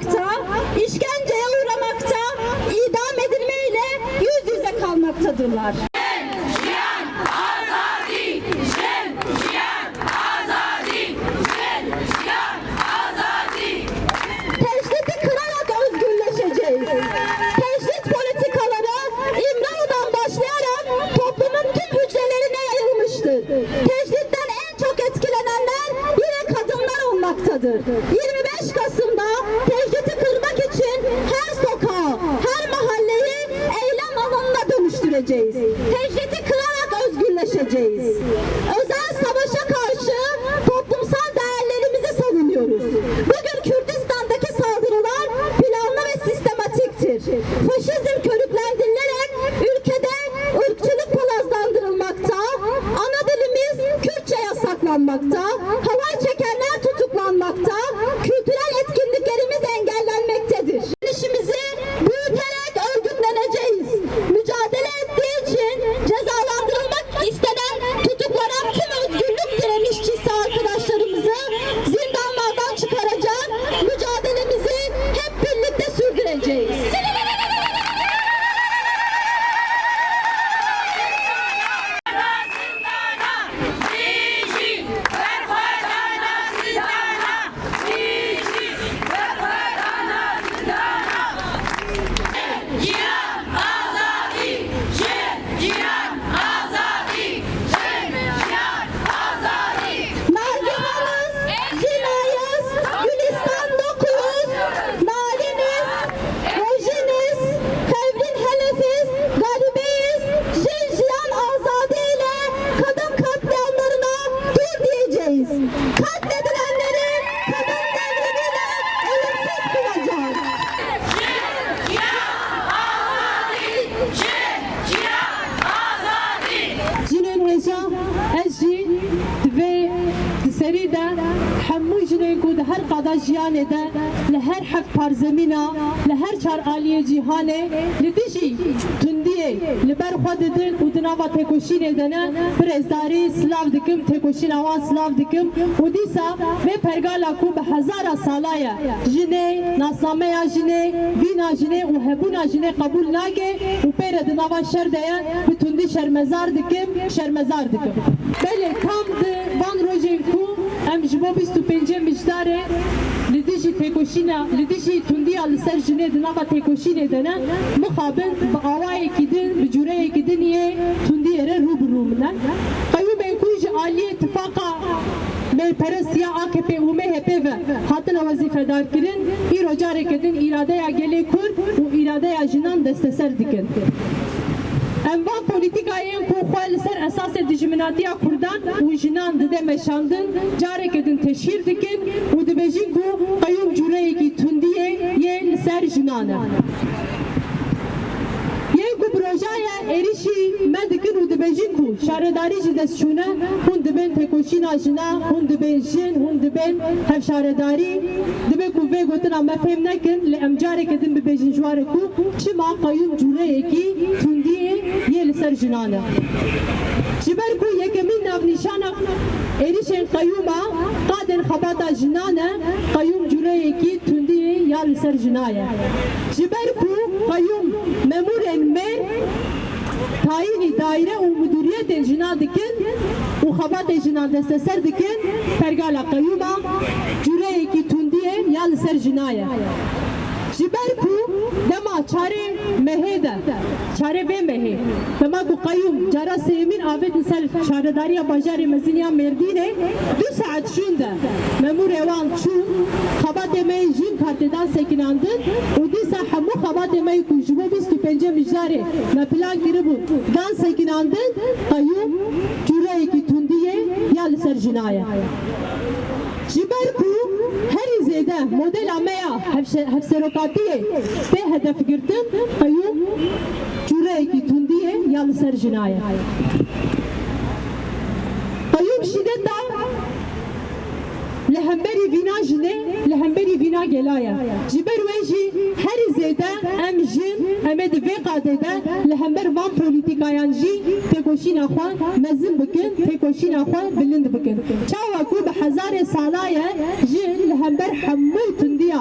kto i dönüştüreceğiz. Teşriti kırarak özgürleşeceğiz. Özel Kurane li dijî tundiyê li ber xwe didin û di nava têkoşînê de ne bir silav dikim têkoşîna wan silav dikim û dîsa vê pergala ku bi hezara sala ye jinê nasameya jinê vîna jinê û hebûna jinê qebûl nake û pêre di nava şer de ye bi tundî şermezar dikim şermezar dikim belê kam di van rojên ku em ji bo bîst û pêncem mijdarê li dijî têkoşîna li dijî tundiya li ser jinê di nava têkoşînê de ne mixabin bi awayekî din bi cûreyekî din yê tundiyê re rû bi rû mine qeyûmên ku ji aliyê ittifaka meyperest AKP û MHP ve hatine wezîfedar îro carekê din îradeya gelê Kurd û îradeya jinan desteser dikin. Em van polîtikayên ku xwe li ser esasê dijminatiya Kurdan û jinan dide meşandin careke din teşhîr dikin û dibêjin ku qeyûm cûreyekî tundiyê yê li ser jinan e. Êrişî me dikin û dibêjin ku. Şaredarî ji dest çûne hûn dibên tekoşîna jina hûn dibên jin hûn dibên hevşaredarî dibe ku vê gotina me fêm nekin li em careke din bibêjin ji ku. Çima qeyûm cûreyekî tundiyê yê li ser jinan e. Ji ber ku yekemîn navnîşana êrişên qeyûma qadên xebata jinan e qeyûm cûreyekî ya li ser jinaye. Ji ber ku qeyûm memûrên me tayini daire û müdüriyetên jina dikin û xebatê jinan desteser dikin pergala qeyûma cûreyekî tundiyê ya li ser. Ji ber ku dema çare mehê de çare vê mehê dema ku qeyûm cara sêmîn avêtin ser şaredariya bajarê meziniya Mêrdînê du saet şûn de memûrê wan çûn xebatê me jîn kartêdan sekinandin û dîsa hemû xebatê me ku ji bo bîst û pêncê mijdarê me plan kiribû dan sekinandin cûreyekî tundiyê ya. Ji ber ku herî zêde modela me ya hevserokatiyê tê hedef girtin qeyûm cûreyekî tundiyê ya li ser jinaye. Lehemberi vina jine lehemberi vina gelaya jiber weji her zede em jin emed ve qadede lehember van politikayan ji tekoşina xwa mezin bikin tekoşina xwa bilind bikin çawa ku be hezar salaye jin lehember hemû tundiya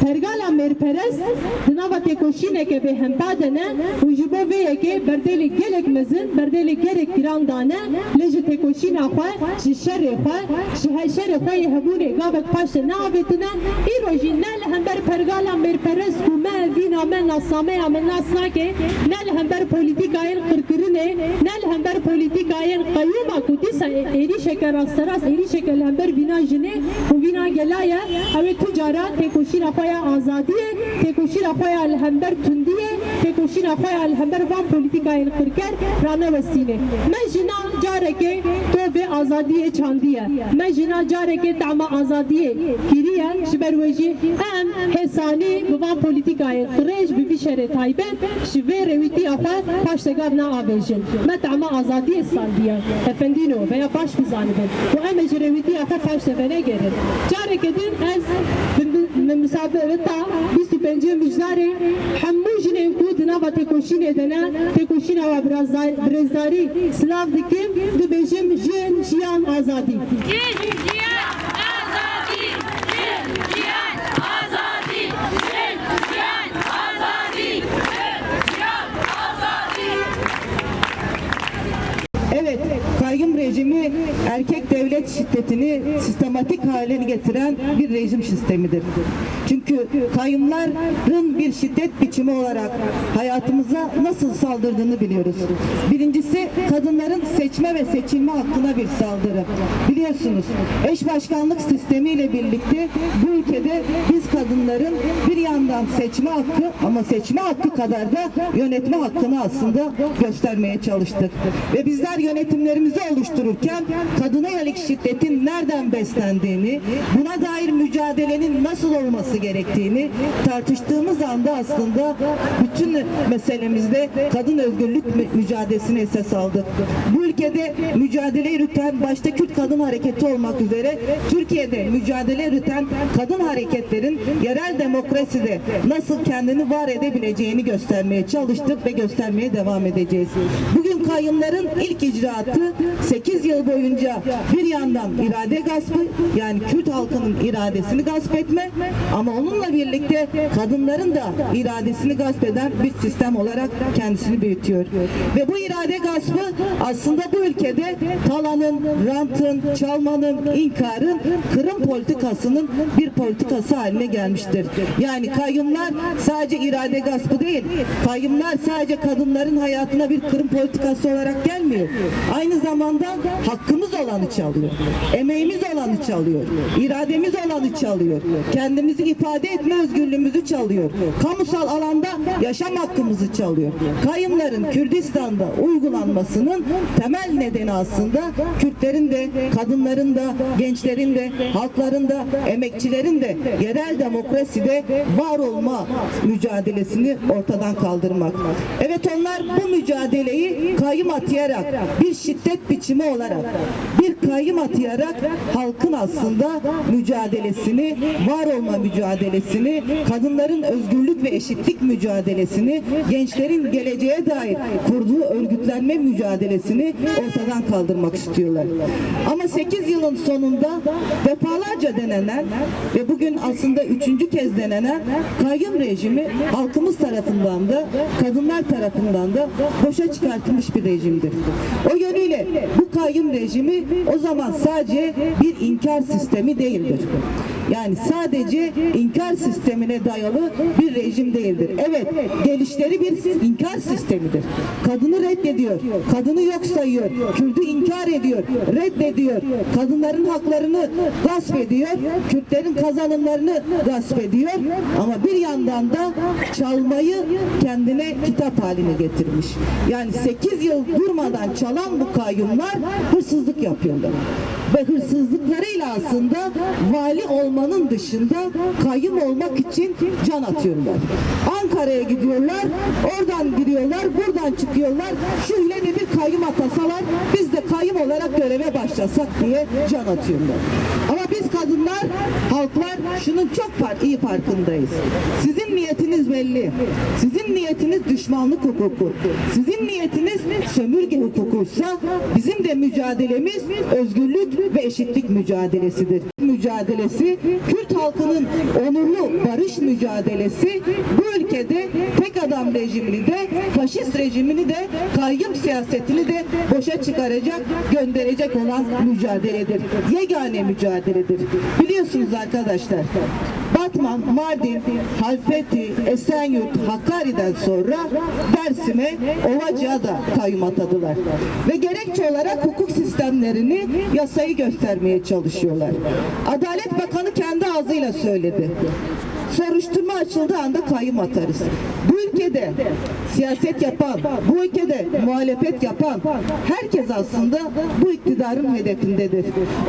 pergala merperes dinava tekoşine ke be hempadene u ji bo vê yekê berdêlê gelek mezin berdêlê gelek giran dane lê ji tekoşîna xwe ji şerê xwe hebûnê gavek paş te neavêtine îro jî ne li hember pergala mêrperest û me vîna me nasameya me nas nake ne li hember polîtîkayên qirkirinê ne li hember polîtîkayên qeyûma ku dîsa êrîşeke rasterast êrîşeke li hember vîna jinê û vîna gelaye ew ê tu cara têkoşîna xwe ya azadiyê têkoşîna xwe ya li hember tundiyê têkoşîna xwe ya li hember van polîtîkayên qirker ranewestîne me jina carekê to vê azadiyê çandiye me jina carekê dema azadiyê kiriye ji ber wê jî em hêsanî bi van polîtîkayên qirêj bi vî şerê taybet ji vê rewîtiya xwe paştegav naavêjin me dema azadiyê sandiye efendîno veya baş bizanibin û em ê ji rewîtiya xwe paş te venegerin carekê din ez bi misabeta 25 mijdarê hemû jinên ku di nava têkoşînê de ne têkoşîna we birêzdarî silav dikim dibêjim jin rejimi erkek devlet şiddetini sistematik hale getiren bir rejim sistemidir. Çünkü kayyumların bir şiddet biçimi olarak hayatımıza nasıl saldırdığını biliyoruz. Birincisi kadınların seçme ve seçilme hakkına bir saldırı. Biliyorsunuz eş başkanlık sistemiyle birlikte bu ülkede biz kadınların bir yandan seçme hakkı ama seçme hakkı kadar da yönetme hakkını aslında göstermeye çalıştık. Ve bizler yönetimlerimizi oluştururken kadına yönelik şiddetin nereden beslendiğini, buna dair mücadelenin nasıl olması gerektiğini tartıştığımız anda aslında bütün meselemizde kadın özgürlük mü- mücadelesini esas aldık. Bu ülkede mücadele yürüten başta Kürt Kadın Hareketi olmak üzere Türkiye'de mücadele yürüten kadın hareketlerin yerel demokraside nasıl kendini var edebileceğini göstermeye çalıştık ve göstermeye devam edeceğiz. Bugün kayyumların ilk icraatı 8 yıl boyunca bir yandan irade gaspı yani Kürt halkının iradesini gasp etme ama onunla birlikte kadınların da iradesini gasp eden bir sistem olarak kendisini büyütüyor. Ve bu irade gaspı aslında bu ülkede talanın, rantın, çalmanın, inkarın, kırım politikasının bir politikası haline gelmiştir. Yani kayyumlar sadece irade gaspı değil, kayyumlar sadece kadınların hayatına bir kırım politikası olarak gelmiyor. Aynı zamanda hakkımız olanı çalıyor. Emeğimiz olanı çalıyor. irademiz olanı çalıyor. Kendimizi ifade etme özgürlüğümüzü çalıyor. Kamusal alanda yaşam hakkımızı çalıyor. Kayyumların Kürdistan'da uygulanmasının temel nedeni aslında Kürtlerin de, kadınların da, gençlerin de, halkların da, emekçilerin de yerel demokraside var olma mücadelesini ortadan kaldırmak. Evet onlar bu mücadeleyi kayyum atayarak bir şiddet biçimi olarak bir kayyum atayarak halkın aslında mücadelesini, var olma mücadelesini, kadınların özgürlük ve eşitlik mücadelesini, gençlerin geleceğe dair kurduğu örgütlenme mücadelesini ortadan kaldırmak istiyorlar. Ama 8 yılın sonunda defalarca denenen ve bugün aslında üçüncü kez denenen kayyum rejimi halkımız tarafından da kadınlar tarafından da boşa çıkartılmış bir rejimdir. O yönüyle bu kayyum rejimi o zaman sadece bir inkar sistemi değildir. Yani sadece inkar sistemine dayalı bir rejim değildir. Evet, gelişleri bir inkar sistemidir. Kadını reddediyor, kadını yok sayıyor, Kürt'ü inkar ediyor, reddediyor, kadınların haklarını gasp ediyor, Kürtlerin kazanımlarını gasp ediyor ama bir yandan da çalmayı kendine kitap haline getirmiş. Yani 8 yıl durmadan çalan bu kayyumlar hırsızlık yapıyorlar. Ve hırsızlıklarıyla aslında vali olmanın dışında kayyum olmak için can atıyorlar. Ankara'ya gidiyorlar, oradan giriyorlar, buradan çıkıyorlar. Şu ile de bir kayyum atasalar biz de kayyum olarak göreve başlasak diye can atıyorlar. Ama biz kadınlar, halklar şunun çok iyi farkındayız. Sizin niyetiniz belli. Sizin niyetiniz düşmanlık hukuku. Sizin niyetiniz sömürge hukukuysa bizim de mücadelemiz özgürlük ve eşitlik mücadelesidir. Mücadelesi Kürt halkının onurlu barış mücadelesi bu ülkede tek adam rejimini de faşist rejimini de kayyum siyasetini de boşa çıkaracak gönderecek olan mücadeledir. Yegane mücadeledir. Biliyorsunuz arkadaşlar Batman, Mardin, Halfeti, Esenyurt, Hakkari'den sonra Dersim'e, Ovacık'a da kayyum atadılar. Ve gerekçe olarak hukuk sistemlerini, yasayı göstermeye çalışıyorlar. Adalet Bakanı kendi ağzıyla söyledi. Soruşturma açıldığı anda kayyum atarız. Bu ülkede siyaset yapan, bu ülkede muhalefet yapan herkes aslında bu iktidarın hedefindedir.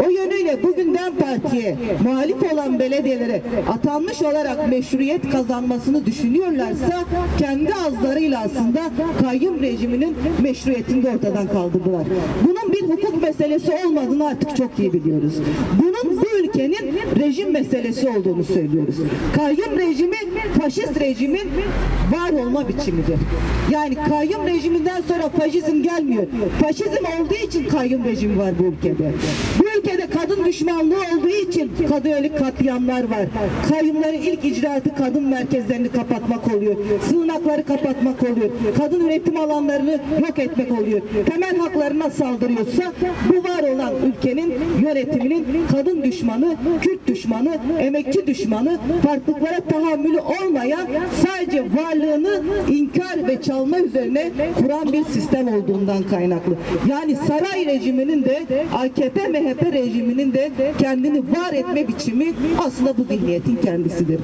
O yönüyle bugünden partiye muhalif olan belediyelere atanmış olarak meşruiyet kazanmasını düşünüyorlarsa kendi ağızlarıyla aslında kayyum rejiminin meşruiyetini de ortadan kaldırdılar. Bunun bir hukuk meselesi olmadığını artık çok iyi biliyoruz. Bunun bu ülkenin rejim meselesi olduğunu söylüyoruz. Kayyum rejimi faşist rejimin var olma biçimidir. Yani kayyum rejiminden sonra faşizm gelmiyor. Faşizm olduğu için kayyum rejim var bu ülkede. Bu kadın düşmanlığı olduğu için kadınlık katliamlar var. Kayyumların ilk icraatı kadın merkezlerini kapatmak oluyor. Sığınakları kapatmak oluyor. Kadın üretim alanlarını yok etmek oluyor. Temel haklarına saldırıyorsa bu var olan ülkenin yönetiminin kadın düşmanı, Kürt düşmanı, emekçi düşmanı, farklılıklara tahammülü olmayan sadece varlığını inkar ve çalma üzerine kuran bir sistem olduğundan kaynaklı. Yani saray rejiminin de AKP MHP rejiminin de kendini var etme biçimi aslında bu zihniyetin kendisidir.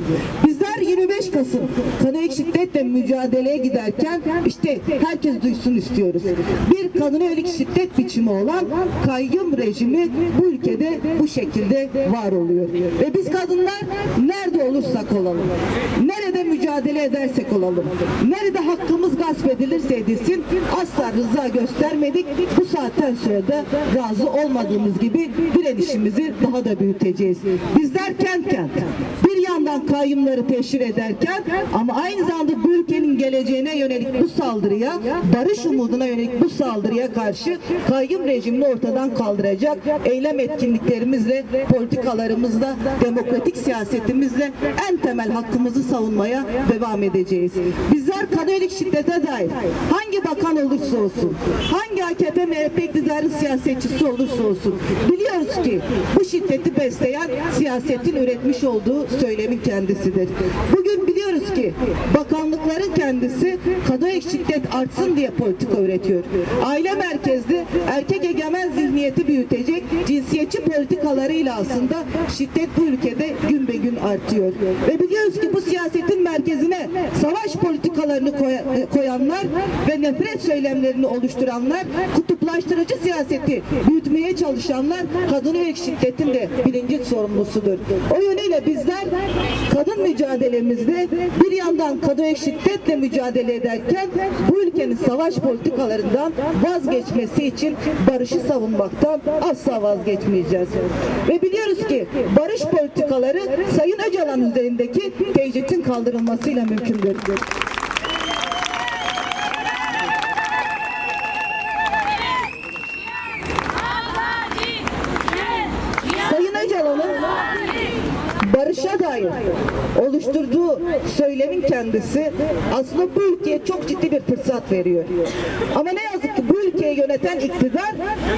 Bizler 25 Kasım kadına şiddetle mücadeleye giderken işte herkes duysun istiyoruz. Bir kadına yönelik şiddet biçimi olan kayyum rejimi bu ülkede bu şekilde var oluyor. Ve biz kadınlar nerede olursak olalım, nerede mücadele edersek olalım, nerede hakkımız gasp edilirse edilsin asla rıza göstermedik. Bu saatten sonra da razı olmadığımız gibi direnişimizi daha da büyüteceğiz. Bizler kent kent bir yandan kayyumları teşhir ederken ama aynı zamanda bu ülkenin geleceğine yönelik bu saldırıya, barış umuduna yönelik bu saldırıya karşı kayyum rejimini ortadan kaldıracak eylem etkinliklerimizle, politikalarımızla, demokratik siyasetimizle en temel hakkımızı savunmaya devam edeceğiz. Bizler katolik şiddete dair hangi bakan olursa olsun, hangi AKP MHP iktidarı siyasetçisi olursa olsun biliyoruz ki bu şiddeti besleyen siyasetin üretmiş olduğu söylemin kendisidir. Bugün biliyoruz ki bakanlıkların kendisi katolik şiddet artsın diye politika üretiyor. Aile merkezli erkek egemen zihniyeti büyütecek cinsiyetçi politikalarıyla aslında şiddet bu ülkede gün be gün artıyor. Ve biliyoruz ki bu siyasetin merkezine savaş politikalarını koya- koyanlar ve nefret söylemlerini oluşturanlar, kutuplaştırıcı siyaseti büyütmeye çalışanlar kadın yönelik şiddetin de birinci sorumlusudur. O yönüyle bizler kadın mücadelemizde bir yandan kadın yönelik şiddetle mücadele ederken bu ülkenin savaş politikalarından vazgeçmesi için barışı savunmaktan asla vazgeçmeyeceğiz. Ve biliyoruz ki barış politikaları Sayın Öcalan üzerindeki tecritin kaldırılmasıyla mümkündür. Azadi. Cihan. Sayın Öcalan'ın oluşturduğu söylemin kendisi aslında bu ülkeye çok ciddi bir fırsat veriyor. Ama ne yazık ki bu ülkeyi yöneten iktidar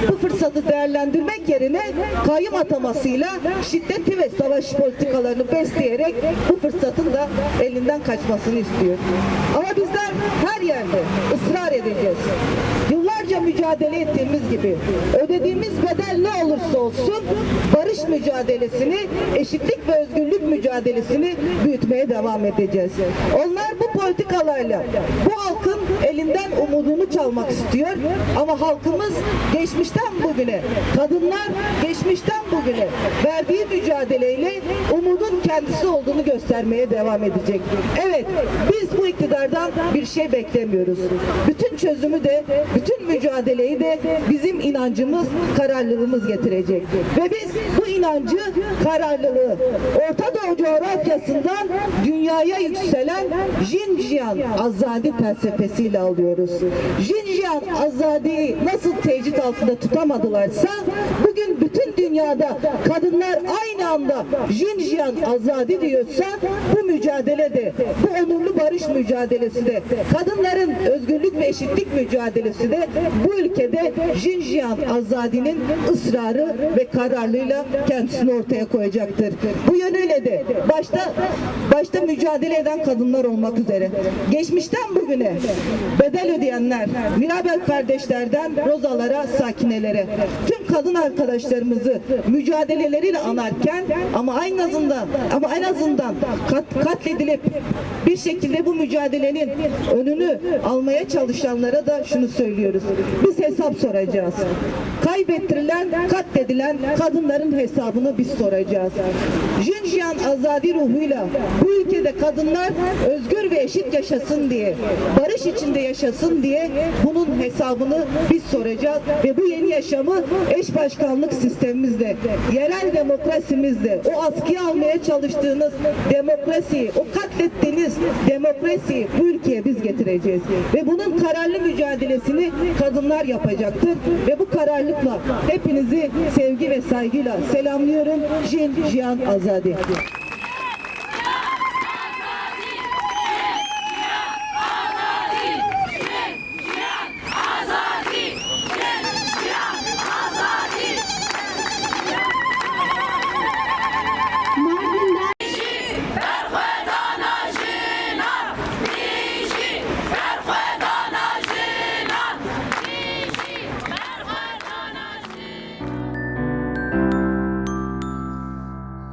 bu fırsatı değerlendirmek yerine kayyum atamasıyla şiddeti ve savaş politikalarını besleyerek bu fırsatın da elinden kaçmasını istiyor. Ama bizler her yerde ısrar edeceğiz. Yıllarca mücadele ettiğimiz gibi ödediğimiz bedel ne olursa olsun barış mücadelesini, eşitlik ve özgürlük mücadelesini büyütmeye devam edeceğiz. Onlar bu politikalarla bu halkın elinden umudunu çalmak istiyor ama halkımız geçmişten bugüne, kadınlar geçmişten bugüne verdiği mücadeleyle umudun kendisi olduğunu göstermeye devam edecek. Evet, biz bu iktidardan bir şey beklemiyoruz. Bütün çözümü de, bütün mücadeleyi de bizim inancımız, kararlılığımız getirecek. Ve biz bu inancı, kararlılığı. Orta Doğu coğrafyasından dünyaya yükselen Jinjiyan Azadi felsefesiyle alıyoruz. Jinjiyan Azadi'yi nasıl tecrit altında tutamadılarsa bugün bütün dünyada kadınlar aynı anda Jinjiyan Azadi diyorsa bu mücadelede, bu onurlu barış mücadelesi de, kadınların özgürlük ve eşitlik mücadelesi de bu ülkede Jinjiyan Azadi'nin ısrarı ve kararlılığıyla kendisini ortaya koyacaktır. Bu yönüyle de başta başta mücadele eden kadınlar olmak üzere geçmişten bugüne bedel ödeyenler, Mirabel kardeşlerden Rozalara, Sakinelere tüm kadın arkadaşlarımızı mücadeleleriyle anarken ama aynı azından ama en azından kat, katledilip bir şekilde bu mücadelenin önünü almaya çalışanlara da şunu söylüyoruz. Biz hesap soracağız. Kaybettirilen, katledilen kadınların hesabını biz soracağız. Jinjiyan azadi ruhuyla bu ülkede kadınlar özgür ve eşit yaşasın diye, barış içinde yaşasın diye bunun hesabını biz soracağız ve bu yeni yaşamı eş başkanlık sistemimizde, yerel demokrasimizde, o askıya almaya çalıştığınız demokrasiyi, o katlettiğiniz demokrasiyi bu ülkeye biz getireceğiz. Ve bunun kararlı mücadelesini kadınlar yapacaktır. Ve bu kararlılıkla hepinizi sevgi ve saygıyla selamlıyorum. Jin Jiyan Azadi.